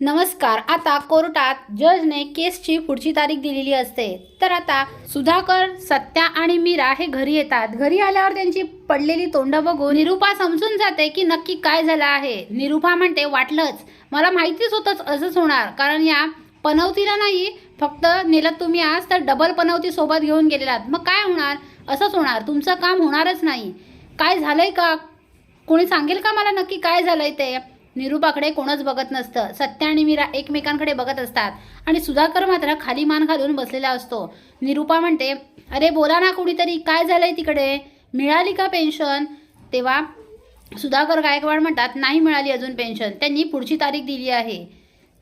नमस्कार आता कोर्टात जजने केसची पुढची तारीख दिलेली असते. तर आता सुधाकर सत्या आणि मीरा हे घरी येतात. घरी आल्यावर त्यांची पडलेली तोंड बघून निरुपा समजून जाते की नक्की काय झालं आहे. निरुपा म्हणते वाटलंच. मला माहितीच होतंच असंच होणार. कारण या पनवतीला नाही फक्त नेलं तुम्ही आज तर डबल पनवती सोबत घेऊन गेलेलात. मग काय होणार? असंच होणार. तुमचं काम होणारच नाही. काय झालंय का? कोणी सांगेल का मला नक्की काय झालंय ते? निरूपाकडे कोणच बघत नसतं. सत्या आणि मीरा एकमेकांकडे बघत असतात आणि सुधाकर मात्र खाली मान घालून बसलेला असतो. निरूपा म्हणते अरे बोला ना कोणीतरी काय झालंय तिकडे? मिळाली का पेन्शन? तेव्हा सुधाकर गायकवाड म्हणतात नाही मिळाली अजून पेन्शन. त्यांनी पुढची तारीख दिली आहे.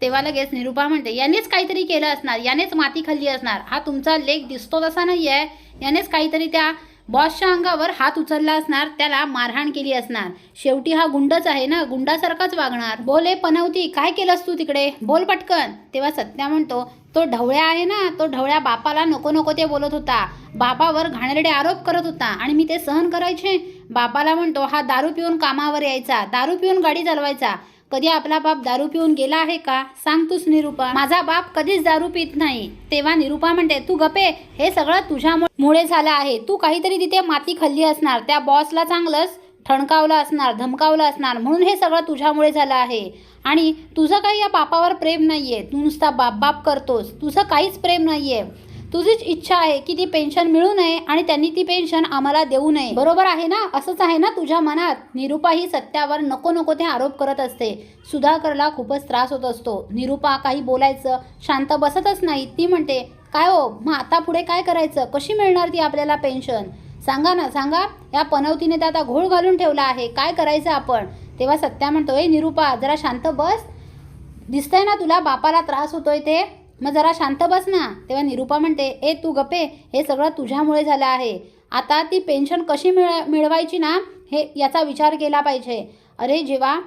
तेव्हा लगेच निरूपा म्हणते यानेच काहीतरी केलं असणार. यानेच माती खाल्ली असणार. हा तुमचा लेख दिसतो तसा नाही आहे यानेच काहीतरी त्या बॉसच्या अंगावर हात उचलला असणार त्याला मारहाण केली असणार. शेवटी हा गुंडच आहे ना? गुंडासारखाच वागणार. बोले पनवती काय केलंस तू तिकडे? बोल पटकन. तेव्हा सत्या म्हणतो तो ढवळ्या आहे ना? तो ढवळ्या बापाला नको नको ते बोलत होता. बापावर घाणेरडे आरोप करत होता. आणि मी ते सहन करायचे? बापाला म्हणतो हा दारू पिऊन कामावर यायचा. दारू पिऊन गाडी चालवायचा. कधी आपला बाप दारू पिऊन गेला आहे का? सांग तूच निरूपा. माझा बाप कधीच दारू पित नाही. तेव्हा निरूपा म्हणते तू गपे हे सगळं तुझ्यामुळे झालं आहे. तू काहीतरी तिथे माती खाल्ली असणार. त्या बॉसला चांगलंच ठणकावलं असणार धमकावलं असणार. म्हणून हे सगळं तुझ्यामुळे झालं आहे. आणि तुझं काही या बापावर प्रेम नाही आहे तू नुसता बाप बाप करतोस. तुझं काहीच प्रेम नाही आहे तुझीच इच्छा आहे की ती पेन्शन मिळू नये आणि त्यांनी ती पेन्शन आम्हाला देऊ नये. बरोबर आहे ना? असंच आहे ना तुझ्या मनात? निरुपा ही सत्यावर नको नको ते आरोप करत असते. सुधाकरला खूपच त्रास होत असतो. निरुपा काही बोलायचं शांत बसतच नाही. ती म्हणते काय हो? मग आता पुढे काय करायचं? कशी मिळणार ती आपल्याला पेन्शन? सांगा ना सांगा. या पनवतीने तर आता घोळ घालून ठेवला आहे. काय करायचं आपण? तेव्हा सत्या म्हणतो ए निरुपा जरा शांत बस. दिसतंय ना तुला? बापाला त्रास होतोय ते. मग जरा शांत बस ना. तेव्हा निरूपा म्हणते ए तू गपे हे सगळं तुझ्यामुळे झालं आहे. आता ती पेन्शन कशी मिळ मिळवायची ना? हे याचा विचार केला पाहिजे. अरे जेव्हा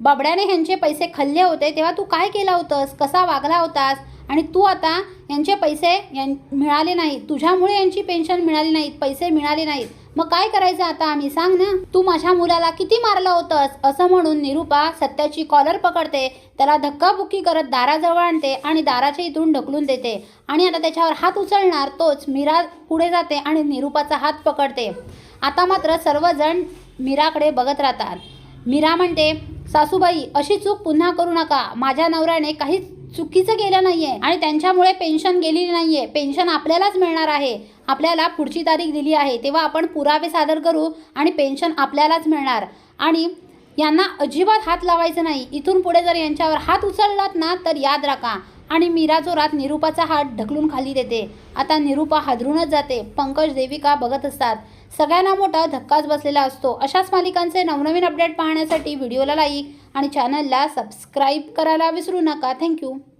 बाबड्याने ह्यांचे पैसे खाल्ले होते तेव्हा तू काय केला होतंस? कसा वागला होतास? आणि तू आता यांचे पैसे यां मिळाले नाहीत. तुझ्यामुळे यांची पेन्शन मिळाली नाहीत पैसे मिळाले नाहीत. मग काय करायचं आता आम्ही? सांग ना. तू माझ्या मुलाला किती मारलं होतंस? असं म्हणून निरूपा सत्याची कॉलर पकडते त्याला धक्काबुक्की करत दाराजवळ आणते आणि दाराच्या इथून ढकलून देते. आणि आता त्याच्यावर हात उचलणार तोच मीरा पुढे जाते आणि निरूपाचा हात पकडते. आता मात्र सर्वजण मीराकडे बघत राहतात. मीरा म्हणते सासूबाई अशी चूक पुन्हा करू नका. माझ्या नवऱ्याने काहीच चुकीचं केलं नाहीये आणि त्यांच्यामुळे पेन्शन गेलेली नाहीये. पेन्शन आपल्यालाच मिळणार आहे. आपल्याला पुढची तारीख दिली आहे. तेव्हा आपण पुरावे सादर करू आणि पेन्शन आपल्यालाच मिळणार. आणि यांना अजिबात हात लावायचं नाही. इथून पुढे जर यांच्यावर हात उचललात ना तर याद राखा. आणि मीरा जोरात निरूपाचा हात ढकलून खाली देते. आता निरूपा हादरूनच जाते. पंकज देविका बघत असतात. सगळ्यांना मोठा धक्काच बसलेला असतो. अशाच मालिकांचे नवनवीन अपडेट पाहण्यासाठी व्हिडिओला लाईक आणि चॅनलला सबस्क्राईब करायला विसरू नका. थँक्यू